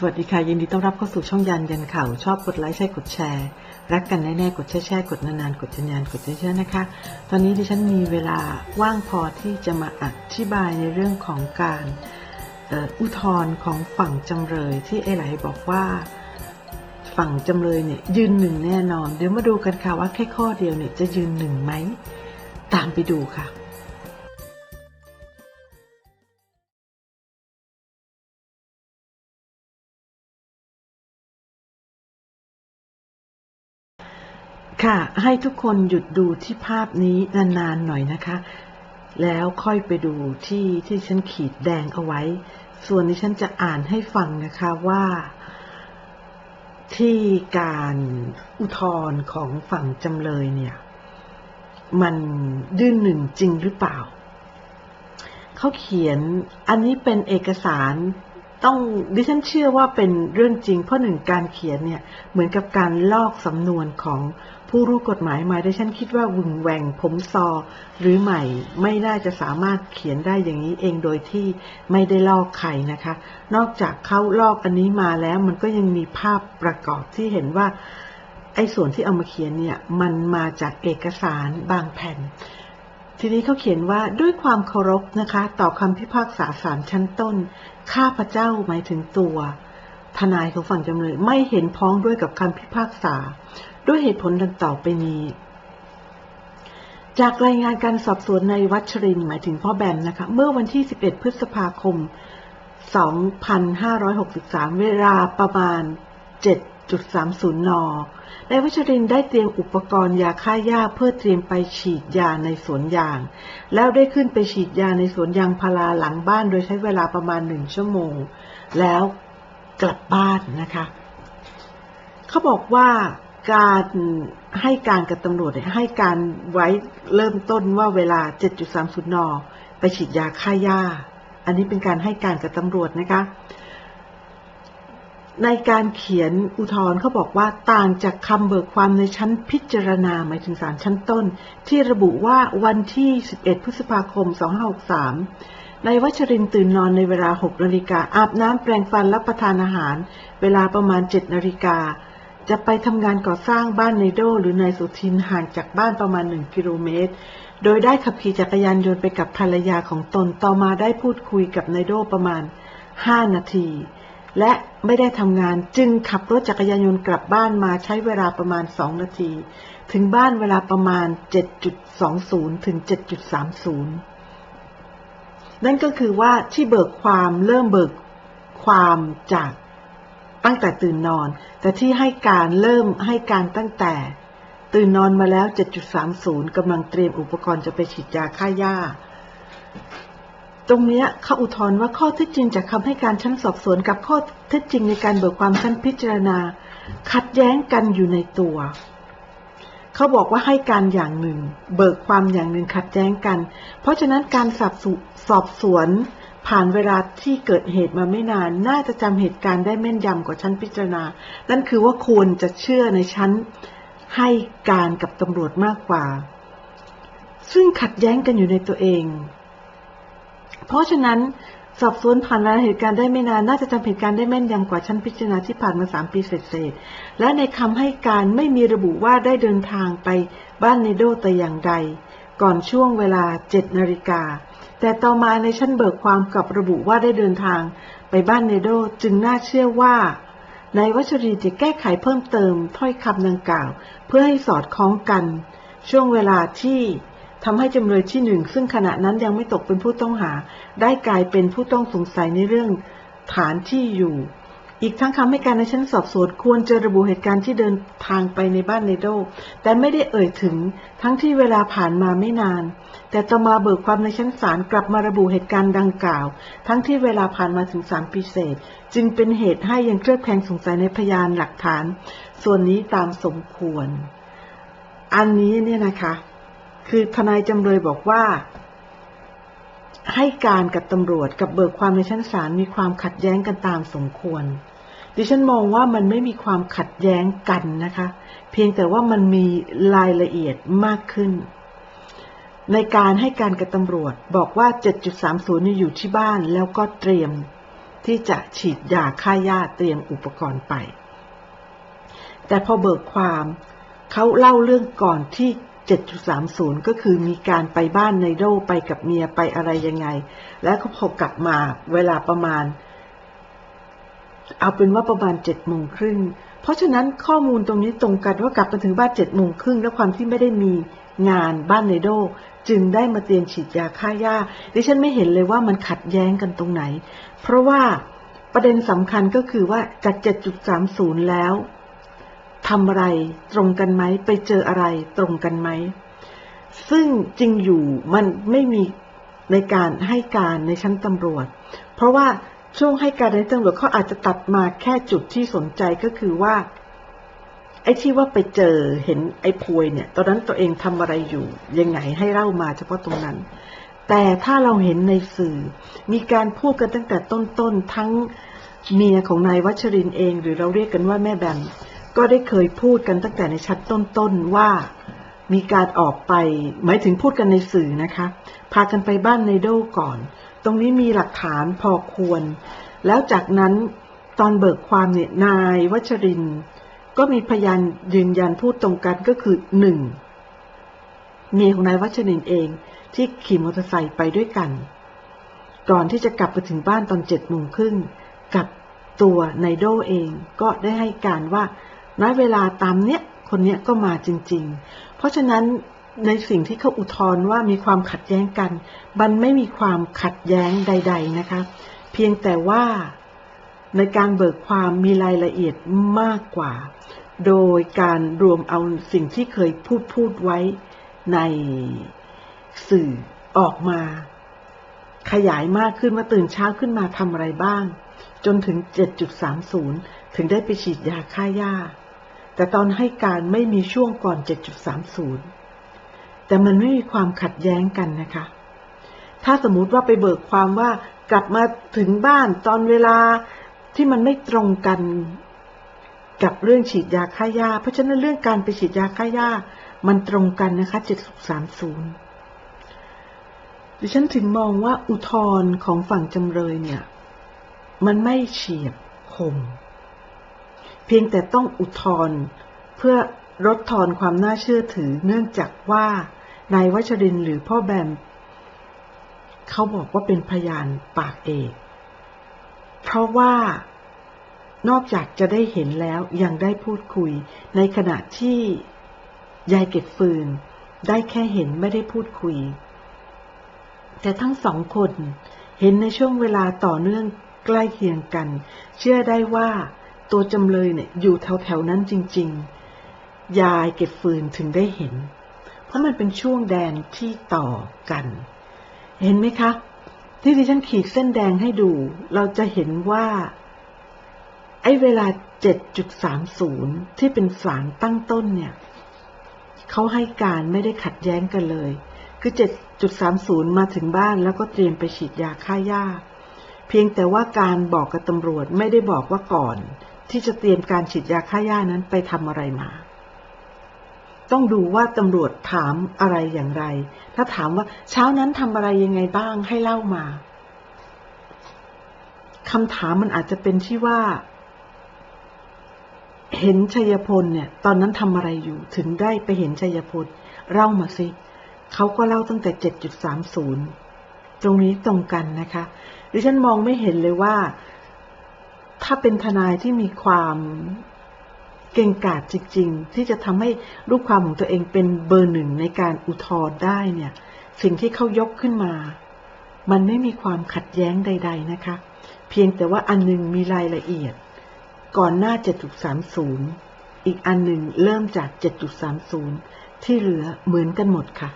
สวัสดีค่ะ ยินดีต้อนรับเข้าสู่ช่องยันยันข่าวชอบกดไลค์ใช่กดแชร์ รักกันแน่ๆกดแช่แช่กดนานๆกดยันยันกดเยอะๆนะคะ ตอนนี้ดิฉันมีเวลาว่างพอที่จะมาอธิบายในเรื่องของการอุทธรณ์ของฝั่งจำเลยที่ไอไหลบอกว่าฝั่งจำเลยเนี่ยยืนหนึ่งแน่นอน เดี๋ยวมาดูกันค่ะว่าแค่ข้อเดียวเนี่ยจะยืนหนึ่งไหมตามไปดูค่ะ ค่ะ ให้ทุกคนหยุดดูที่ภาพนี้นานๆหน่อยนะคะ แล้วค่อยไปดูที่ที่ฉันขีดแดงเอาไว้ ส่วนที่ฉันจะอ่านให้ฟังนะคะว่า ที่การอุทธรณ์ของฝั่งจำเลยเนี่ย มันยื่นหนึ่งจริงหรือเปล่า เขาเขียนอันนี้เป็นเอกสาร ต้องดิฉันเชื่อว่าเป็นเรื่องจริง เพราะหนึ่งการเขียนเนี่ยเหมือนกับการลอกสำนวนของผู้รู้กฎหมายมาดิฉันคิดว่าหวึงแหวงผมซอ หรือใหม่ไม่น่าจะสามารถเขียนได้อย่างนี้เองโดยที่ไม่ได้ลอกใครนะคะ นอกจากเขาลอกอันนี้มาแล้วมันก็ยังมีภาพประกอบที่เห็นว่าไอ้ส่วนที่เอามาเขียนเนี่ยมันมาจากเอกสารบางแผ่น ทีนี้เขาเขียนว่าด้วยความเคารพนะคะ ต่อคำพิพากษาศาลชั้นต้น ข้าพเจ้าหมายถึงตัว ทนายของฝั่งจำเลยไม่เห็นพ้องด้วยกับคำพิพากษา ด้วยเหตุผลดังต่อไปนี้ จากรายงานการสอบสวนในวัชรินหมายถึงพ่อแบมนะคะ เมื่อวันที่ 11 พฤษภาคม 2563 เวลาประมาณ7 7.30 น นายวัชรินได้เตรียมอุปกรณ์ยาฆ่าหญ้าเพื่อเตรียมไปฉีดยาในสวนยาง แล้วได้ขึ้นไปฉีดยาในสวนยางพาราหลังบ้านโดยใช้เวลาประมาณหนึ่งชั่วโมง แล้วกลับบ้านนะคะ เขาบอกว่าการให้การกับตำรวจให้การไว้เริ่มต้นว่าเวลา 7.30 น ไปฉีดยาฆ่าหญ้า อันนี้เป็นการให้การกับตำรวจนะคะ ในการเขียนอุทธรณ์เขาบอกว่าต่างจากคำเบิกความในชั้นพิจารณาหมายถึงศาลชั้นต้น ที่ระบุว่าวันที่ 11 พฤษภาคม 2563ในวัชรินต์ตื่นนอนในเวลา 6 นาฬิกาอาบน้ำแปรงฟันรับประทานอาหาร เวลาประมาณ 7 นาฬิกา จะไปทำงานก่อสร้างบ้านในโดหรือนายสุทินห่างจากบ้านประมาณ 1 กิโลเมตร โดยได้ขับขี่จักรยานยนต์ไปกับภรรยาของตนต่อมาได้พูดคุยกับนายโดประมาณ 5 นาที และไม่ได้ทำงานจึงขับรถจักรยานยนต์กลับบ้านมาใช้เวลาประมาณ 2 นาที ถึงบ้านเวลาประมาณ 7.20 ถึง 7.30 นั่นก็คือว่าที่เบิกความเริ่มเบิกความจากตั้งแต่ตื่นนอน แต่ที่ให้การเริ่มให้การตั้งแต่ ตื่นนอนมาแล้ว 7.30กำลังเตรียมอุปกรณ์จะไปฉีดยาฆ่าหญ้า ตรงนี้เขาอุทธรณ์ว่าข้อเท็จจริงจากคำให้การชั้นสอบสวนกับข้อเท็จจริงในการเบิกความชั้นพิจารณา ขัดแย้งกันอยู่ในตัว เขาบอกว่าให้การอย่างหนึ่ง เบิกความอย่างหนึ่งขัดแย้งกัน เพราะฉะนั้นการสอบสสอบสวน ผ่านเวลาที่เกิดเหตุมาไม่นาน น่าจะจำเหตุการณ์ได้แม่นยำกว่าชั้นพิจารณา นั่นคือว่าควรจะเชื่อในชั้นให้การกับตำรวจมากกว่า ซึ่งขัดแย้งกันอยู่ในตัวเอง เพราะฉะนั้นสอบสวนผ่านเวลาเหตุการณ์ได้ไม่นาน น่าจะจำเหตุการณ์ได้แม่นยำกว่าชั้นพิจารณาที่ผ่านมาสามปีเศษๆและในคำให้การไม่มีระบุว่าได้เดินทางไปบ้านเนโดแต่อย่างใด ก่อนช่วงเวลาเจ็ดนาฬิกา แต่ต่อมาในชั้นเบิกความกับระบุว่าได้เดินทางไปบ้านเนโดจึงน่าเชื่อว่าในายวัชรีจะแก้ไขเพิ่มเติมถ้อยคำดังกล่าว เพื่อให้สอดคล้องกัน ช่วงเวลาที่ ทำให้จำเลยที่หนึ่งซึ่งขณะนั้นยังไม่ตกเป็นผู้ต้องหา ได้กลายเป็นผู้ต้องสงสัยในเรื่องฐานที่อยู่ อีกทั้งคำให้การในชั้นสอบสวนควรจะระบุเหตุการณ์ที่เดินทางไปในบ้านเนโด แต่ไม่ได้เอ่ยถึงทั้งที่เวลาผ่านมาไม่นาน แต่ต่อมาเบิกความในชั้นศาลกลับมาระบุเหตุการณ์ดังกล่าว ทั้งที่เวลาผ่านมาถึงสามปีเศษ จึงเป็นเหตุให้ยังเคลือบแคลงสงสัยในพยานหลักฐาน ส่วนนี้ตามสมควร อันนี้เนี่ยนะคะ คือทนายจำเลยบอกว่า ให้การกับตำรวจกับเบิกความในชั้นศาลมีความขัดแย้งกันตามสมควร ดิฉันมองว่ามันไม่มีความขัดแย้งกันนะคะ เพียงแต่ว่ามันมีรายละเอียดมากขึ้น ในการให้การกับตำรวจบอกว่า 7.30นี่อยู่ที่บ้านแล้วก็เตรียมที่จะฉีดยาฆ่าหญ้าเตรียมอุปกรณ์ไป แต่พอเบิกความเขาเล่าเรื่องก่อนที่ 7.30 ก็คือมีการไปบ้านในโดไปกับเมียไปอะไรยังไง แล้วก็พอกลับมาเวลาประมาณ เอาเป็นว่าประมาณ7โมงครึ่งเพราะฉะนั้นข้อมูลตรงนี้ตรงกันว่ากลับมาถึงบ้าน7โมงครึ่งแล้วความที่ไม่ได้มีงานบ้านในโดจึงได้มาเตรียมฉีดยาฆ่าหญ้าดิฉันไม่เห็นเลยว่ามันขัดแย้งกันตรงไหน เพราะว่าประเด็นสำคัญก็คือว่าจาก 7.30 แล้ว ทำอะไรตรงกันไหม ไปเจออะไรตรงกันไหม ซึ่งจริงอยู่มันไม่มีในการให้การในชั้นตำรวจ เพราะว่าช่วงให้การในตำรวจเขาอาจจะตัดมาแค่จุดที่สนใจก็คือว่า ไอ้ที่ว่าไปเจอเห็นไอ้พวยเนี่ย ตอนนั้นตัวเองทำอะไรอยู่ ยังไงให้เล่ามาเฉพาะตรงนั้น แต่ถ้าเราเห็นในสื่อ มีการพูดกันตั้งแต่ต้นๆทั้งเมียของนายวัชรินเอง หรือเราเรียกกันว่าแม่แบม ก็ได้เคยพูดกันตั้งแต่ในชั้นต้นๆว่ามีการออกไป หมายถึงพูดกันในสื่อนะคะ พากันไปบ้านในโดก่อน ตรงนี้มีหลักฐานพอควร แล้วจากนั้นตอนเบิกความเนี่ยนายวัชริน ก็มีพยานยืนยันพูดตรงกันก็คือหนึ่งเมียของนายวัชรินเองที่ขี่มอเตอร์ไซค์ไปด้วยกัน ก่อนที่จะกลับไปถึงบ้านตอนเจ็ดโมงครึ่งกับตัวนายโดเองก็ได้ให้การว่า ณเวลาตามเนี้ยคนเนี้ยก็มาจริง ๆ เพราะฉะนั้นในสิ่งที่เขาอุทธรณ์ว่ามีความขัดแย้งกัน มันไม่มีความขัดแย้งใด ๆนะคะ เพียงแต่ว่าในการเบิกความมีรายละเอียดมากกว่า โดยการรวมเอาสิ่งที่เคยพูดพูดไว้ในสื่อออกมา ขยายมากขึ้นว่าตื่นเช้าขึ้นมาทำอะไรบ้าง จนถึง 7.30 ถึงได้ไปฉีดยาฆ่าหญ้า แต่ตอนให้การไม่มีช่วงก่อน 7.30 แต่มันไม่มีความขัดแย้งกันนะคะ ถ้าสมมุติว่าไปเบิกความว่ากลับมาถึงบ้านตอนเวลาที่มันไม่ตรงกันกับเรื่องฉีดยาฆ่าหญ้า เพราะฉะนั้นเรื่องการไปฉีดยาฆ่าหญ้า มันตรงกันนะคะ 7.30 ดิฉันถึงมองว่าอุทธรณ์ของฝั่งจำเลยเนี่ย มันไม่เฉียบคม เพียงแต่ต้องอุทธรณ์เพื่อลดทอนความน่าเชื่อถือเนื่องจากว่านายวัชรินหรือพ่อแบม เขาบอกว่าเป็นพยานปากเอก เพราะว่านอกจากจะได้เห็นแล้วยังได้พูดคุย ในขณะที่ยายเก็บฟืน ได้แค่เห็นไม่ได้พูดคุย แต่ทั้งสองคนเห็นในช่วงเวลาต่อเนื่องใกล้เคียงกัน เชื่อได้ว่า ตัวจำเลยเนี่ยอยู่แถวๆนั้นจริง ๆ ยายเก็บฟืนถึงได้เห็น เพราะมันเป็นช่วงแดนที่ต่อกัน เห็นไหมคะ ที่ดิฉันขีดเส้นแดงให้ดู เราจะเห็นว่า ไอ้เวลา 7.30 ที่เป็นสารตั้งต้นเนี่ยเขาให้การไม่ได้ขัดแย้งกันเลย คือ 7.30 มาถึงบ้านแล้วก็เตรียมไปฉีดยาฆ่าหญ้าเพียงแต่ว่าการบอกกับตำรวจไม่ได้บอกว่าก่อน ที่จะเตรียมการฉีดยาฆ่าหญ้านั้นไปทำอะไรมา ต้องดูว่าตำรวจถามอะไรอย่างไร ถ้าถามว่าเช้านั้นทำอะไรยังไงบ้างให้เล่ามาคำถามมันอาจจะเป็นที่ว่า เห็นชัยพลเนี่ย ตอนนั้นทำอะไรอยู่ ถึงได้ไปเห็นชัยพลเล่ามาสิเขาก็เล่าตั้งแต่ 7.30 ตรงนี้ตรงกันนะคะ ดิฉันมองไม่เห็นเลยว่า ถ้าเป็นทนายที่มีความเก่งกาจจริง ๆ ที่จะทำให้รูปความของตัวเองเป็นเบอร์หนึ่งในการอุทธรณ์ได้เนี่ย สิ่งที่เขายกขึ้นมา มันไม่มีความขัดแย้งใด ๆ นะคะ เพียงแต่ว่าอันนึงมีรายละเอียด ก่อนหน้า 7.30 อีกอันหนึ่งเริ่มจาก 7.30 ที่เหลือเหมือนกันหมดค่ะ